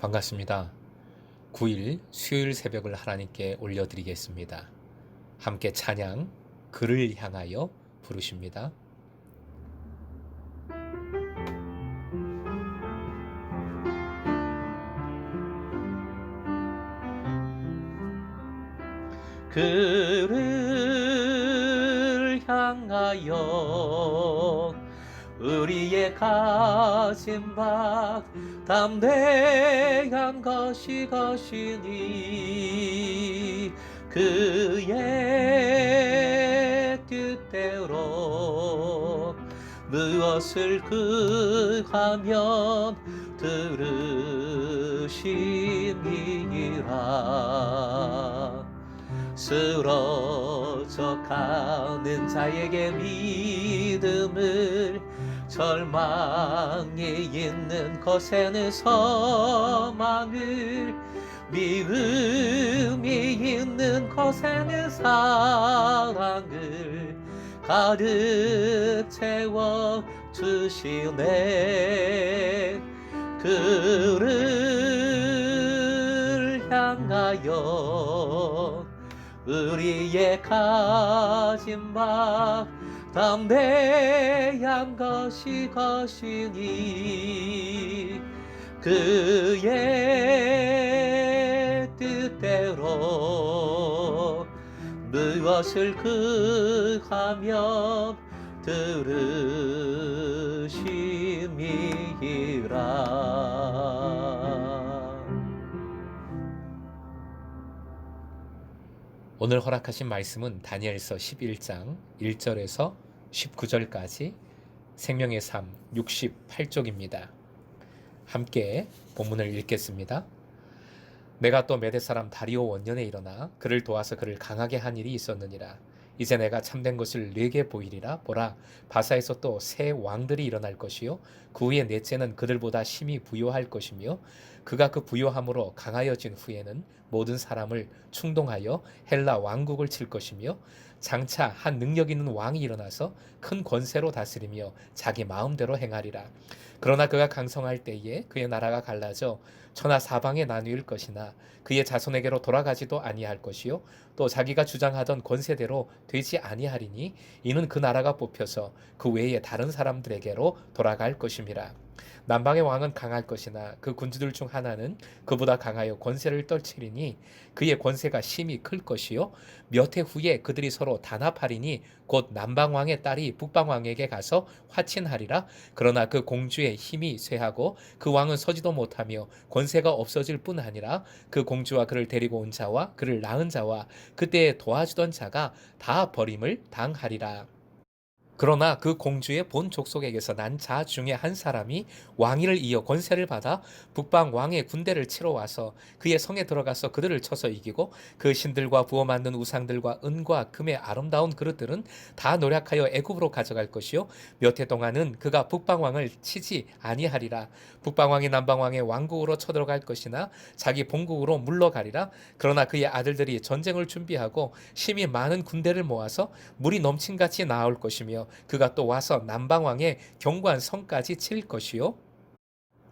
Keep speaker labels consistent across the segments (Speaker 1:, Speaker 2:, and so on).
Speaker 1: 반갑습니다. 9일 수요일 새벽을 하나님께 올려드리겠습니다. 함께 찬양, 그를 향하여 부르십니다. 그를 향하여 우리의 가진 바 담대한 것이 것이니 그의 뜻대로 무엇을 구하면 들으심이라 쓰러져 가는 자에게 믿음을 절망이 있는 것에는 소망을 미움이 있는 것에는 사랑을 가득 채워 주시네. 그를 향하여 우리의 가진 바 담대한 것이 것이니 그의 뜻대로 무엇을 구하면 들으심이라 오늘 허락하신 말씀은 다니엘서 11장 1절에서 19절까지 생명의 삶 68쪽입니다. 함께 본문을 읽겠습니다. 내가 또 메대 사람 다리오 원년에 일어나 그를 도와서 그를 강하게 한 일이 있었느니라. 이제 내가 참된 것을 네게 보이리라 보라. 바사에서 또 새 왕들이 일어날 것이요. 그 후에 넷째는 그들보다 심히 부요할 것이며 그가 그 부요함으로 강하여진 후에는 모든 사람을 충동하여 헬라 왕국을 칠 것이며 장차 한 능력 있는 왕이 일어나서 큰 권세로 다스리며 자기 마음대로 행하리라. 그러나 그가 강성할 때에 그의 나라가 갈라져 천하 사방에 나누일 것이나 그의 자손에게로 돌아가지도 아니할 것이요 또 자기가 주장하던 권세대로 되지 아니하리니 이는 그 나라가 뽑혀서 그 외에 다른 사람들에게로 돌아갈 것임이라 남방의 왕은 강할 것이나 그 군주들 중 하나는 그보다 강하여 권세를 떨치리니 그의 권세가 심히 클 것이요 몇 해 후에 그들이 서로 단합하리니 곧 남방 왕의 딸이 북방 왕에게 가서 화친하리라 그러나 그 공주의 힘이 쇠하고 그 왕은 서지도 못하며 권세가 없어질 뿐 아니라 그 공주와 그를 데리고 온 자와 그를 낳은 자와 그때에 도와주던 자가 다 버림을 당하리라. 그러나 그 공주의 본 족속에게서 난 자 중에 한 사람이 왕위를 이어 권세를 받아 북방 왕의 군대를 치러 와서 그의 성에 들어가서 그들을 쳐서 이기고 그 신들과 부어 만든 우상들과 은과 금의 아름다운 그릇들은 다 노력하여 애굽으로 가져갈 것이요 몇 해 동안은 그가 북방 왕을 치지 아니하리라. 북방 왕이 남방 왕의 왕국으로 쳐들어갈 것이나 자기 본국으로 물러가리라. 그러나 그의 아들들이 전쟁을 준비하고 심히 많은 군대를 모아서 물이 넘친 같이 나올 것이며 그가 또 와서 남방 왕의 경관 성까지 칠 것이요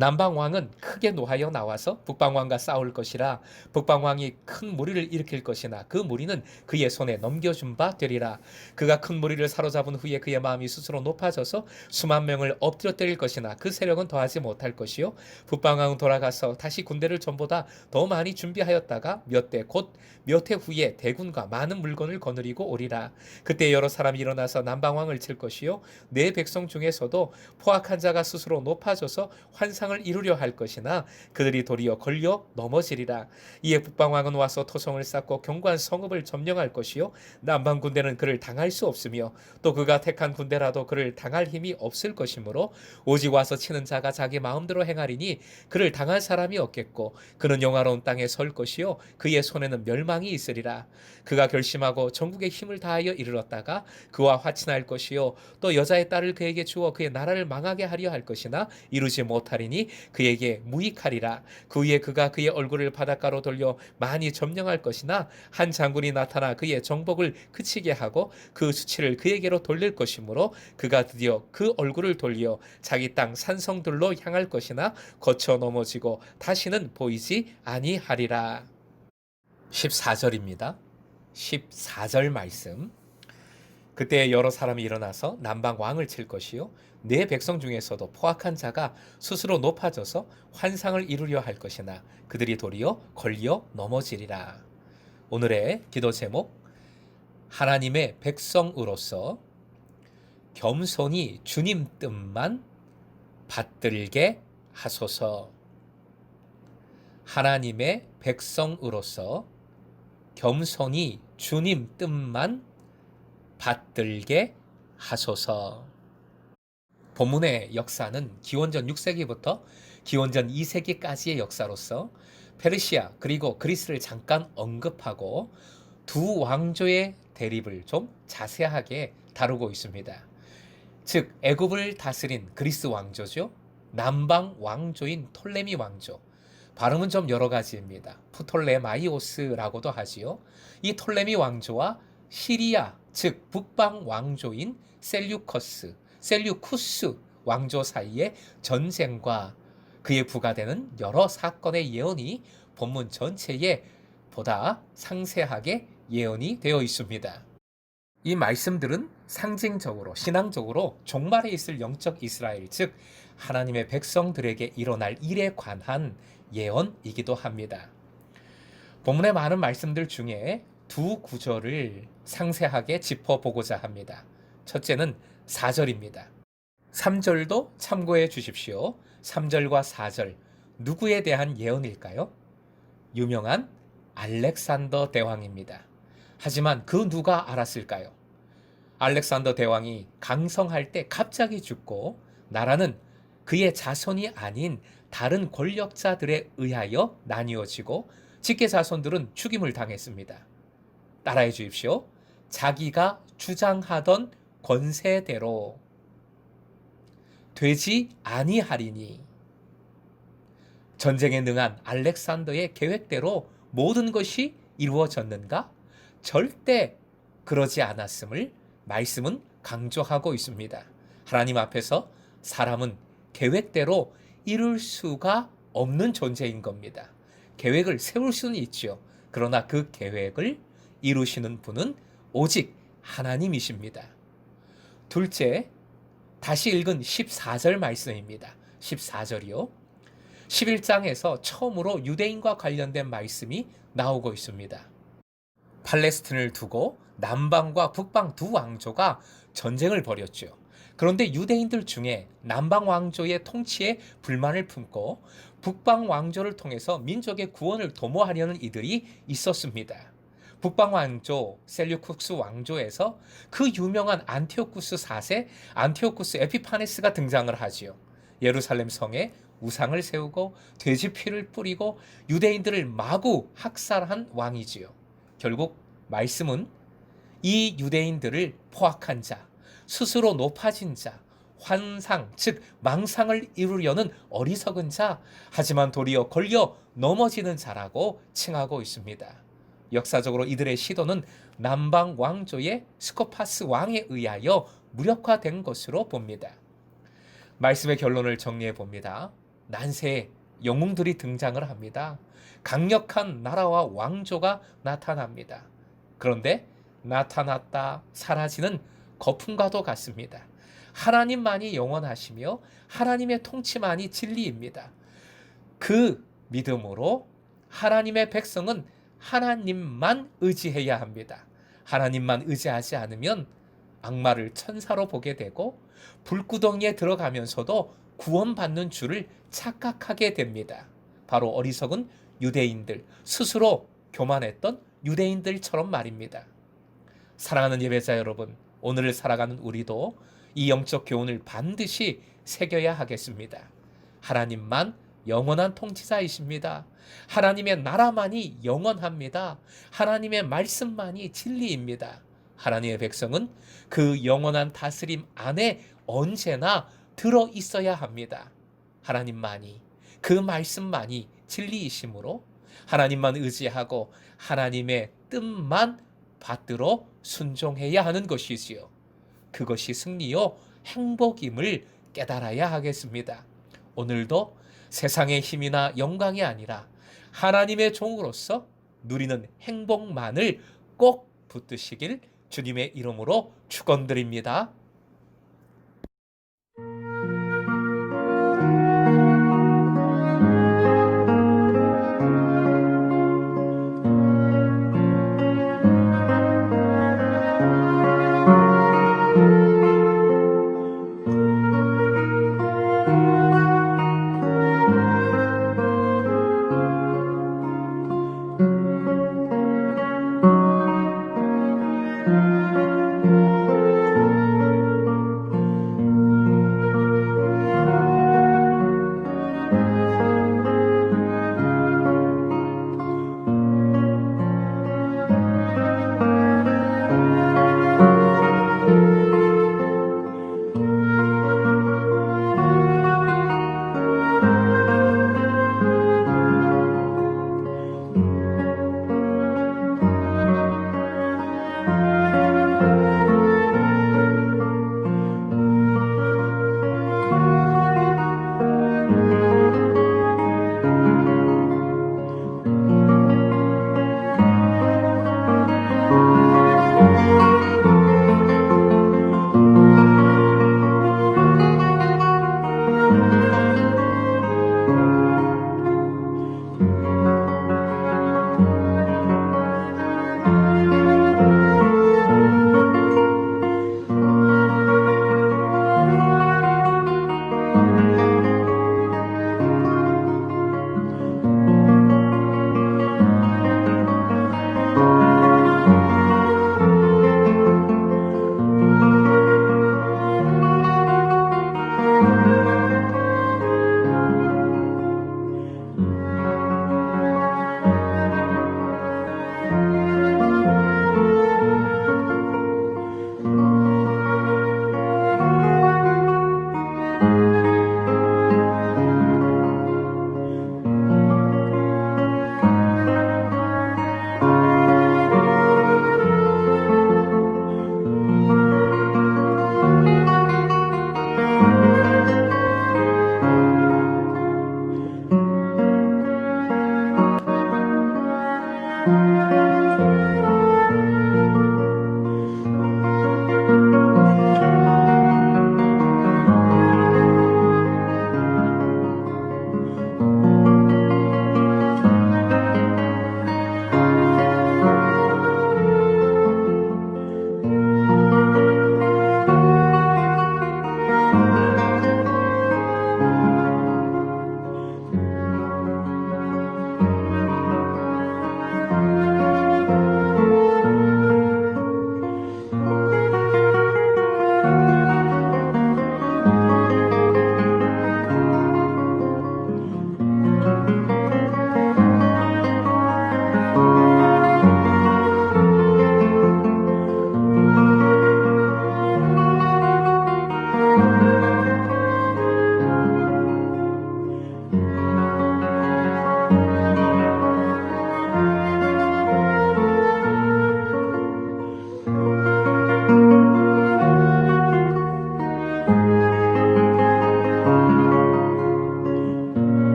Speaker 1: 남방 왕은 크게 노하여 나와서 북방 왕과 싸울 것이라 북방 왕이 큰 무리를 일으킬 것이나 그 무리는 그의 손에 넘겨준 바 되리라. 그가 큰 무리를 사로잡은 후에 그의 마음이 스스로 높아져서 수만 명을 엎드려 때릴 것이나 그 세력은 더하지 못할 것이요. 북방 왕은 돌아가서 다시 군대를 전보다 더 많이 준비하였다가 몇 대 곧 몇 해 후에 대군과 많은 물건을 거느리고 오리라. 그때 여러 사람이 일어나서 남방 왕을 칠 것이요. 내 백성 중에서도 포악한 자가 스스로 높아져서 환상 을 이루려 할 것이나 그들이 도리어 걸려 넘어지리라. 이에 북방 왕은 와서 토성을 쌓고 경관 성읍을 점령할 것이요 남방 군대는 그를 당할 수 없으며 또 그가 택한 군대라도 그를 당할 힘이 없을 것이므로 오직 와서 치는 자가 자기 마음대로 행하리니 그를 당할 사람이 없겠고 그는 영화로운 땅에 설 것이요 그의 손에는 멸망이 있으리라. 그가 결심하고 전국의 힘을 다하여 이르렀다가 그와 화친할 것이요 또 여자의 딸을 그에게 주어 그의 나라를 망하게 하려 할 것이나 이루지 못하리니 그에게 무익하리라. 그 후에 그가 그의 얼굴을 바닷가로 돌려 많이 점령할 것이나 한 장군이 나타나 그의 정복을 그치게 하고 그 수치를 그에게로 돌릴 것이므로 그가 드디어 그 얼굴을 돌려 자기 땅 산성들로 향할 것이나 거쳐 넘어지고 다시는 보이지 아니하리라. 14절입니다. 14절 말씀. 그때 여러 사람이 일어나서 남방 왕을 칠 것이요 내 백성 중에서도 포악한 자가 스스로 높아져서 환상을 이루려 할 것이나 그들이 도리어 걸려 넘어지리라. 오늘의 기도 제목 하나님의 백성으로서 겸손히 주님 뜻만 받들게 하소서. 하나님의 백성으로서 겸손히 주님 뜻만 받들게 하소서. 본문의 역사는 기원전 6세기부터 기원전 2세기까지의 역사로서 페르시아 그리고 그리스를 잠깐 언급하고 두 왕조의 대립을 좀 자세하게 다루고 있습니다. 즉 애굽을 다스린 그리스 왕조죠. 남방 왕조인 톨레미 왕조. 발음은 좀 여러 가지입니다. 프톨레마이오스라고도 하지요. 이 톨레미 왕조와 시리아 즉 북방 왕조인 셀류커스, 셀류쿠스 왕조 사이의 전쟁과 그에 부과되는 여러 사건의 예언이 본문 전체에 보다 상세하게 예언이 되어 있습니다. 이 말씀들은 상징적으로 신앙적으로 종말에 있을 영적 이스라엘 즉 하나님의 백성들에게 일어날 일에 관한 예언이기도 합니다. 본문의 많은 말씀들 중에 두 구절을 상세하게 짚어보고자 합니다. 첫째는 4절입니다. 3절도 참고해 주십시오. 3절과 4절 누구에 대한 예언일까요? 유명한 알렉산더 대왕입니다. 하지만 그 누가 알았을까요? 알렉산더 대왕이 강성할 때 갑자기 죽고 나라는 그의 자손이 아닌 다른 권력자들에 의하여 나뉘어지고 직계 자손들은 죽임을 당했습니다. 따라해 주십시오. 자기가 주장하던 권세대로 되지 아니하리니 전쟁에 능한 알렉산더의 계획대로 모든 것이 이루어졌는가? 절대 그러지 않았음을 말씀은 강조하고 있습니다. 하나님 앞에서 사람은 계획대로 이룰 수가 없는 존재인 겁니다. 계획을 세울 수는 있죠. 그러나 그 계획을 이루시는 분은 오직 하나님이십니다. 둘째, 다시 읽은 14절 말씀입니다. 14절이요. 11장에서 처음으로 유대인과 관련된 말씀이 나오고 있습니다. 팔레스틴을 두고 남방과 북방 두 왕조가 전쟁을 벌였죠. 그런데 유대인들 중에 남방 왕조의 통치에 불만을 품고 북방 왕조를 통해서 민족의 구원을 도모하려는 이들이 있었습니다. 북방 왕조 셀류쿠스 왕조에서 그 유명한 안티오쿠스 4세 안티오쿠스 에피파네스가 등장을 하지요. 예루살렘 성에 우상을 세우고 돼지 피를 뿌리고 유대인들을 마구 학살한 왕이지요. 결국 말씀은 이 유대인들을 포악한 자, 스스로 높아진 자, 환상, 즉 망상을 이루려는 어리석은 자, 하지만 도리어 걸려 넘어지는 자라고 칭하고 있습니다. 역사적으로 이들의 시도는 남방 왕조의 스코파스 왕에 의하여 무력화된 것으로 봅니다. 말씀의 결론을 정리해 봅니다. 난세에 영웅들이 등장을 합니다. 강력한 나라와 왕조가 나타납니다. 그런데 나타났다 사라지는 거품과도 같습니다. 하나님만이 영원하시며 하나님의 통치만이 진리입니다. 그 믿음으로 하나님의 백성은 하나님만 의지해야 합니다. 하나님만 의지하지 않으면 악마를 천사로 보게 되고 불구덩이에 들어가면서도 구원받는 줄을 착각하게 됩니다. 바로 어리석은 유대인들, 스스로 교만했던 유대인들처럼 말입니다. 사랑하는 예배자 여러분, 오늘을 살아가는 우리도 이 영적 교훈을 반드시 새겨야 하겠습니다. 하나님만 영원한 통치자이십니다. 하나님의 나라만이 영원합니다. 하나님의 말씀만이 진리입니다. 하나님의 백성은 그 영원한 다스림 안에 언제나 들어 있어야 합니다. 하나님만이 그 말씀만이 진리이심으로 하나님만 의지하고 하나님의 뜻만 받들어 순종해야 하는 것이지요. 그것이 승리요 행복임을 깨달아야 하겠습니다. 오늘도 세상의 힘이나 영광이 아니라 하나님의 종으로서 누리는 행복만을 꼭 붙드시길 주님의 이름으로 축원드립니다.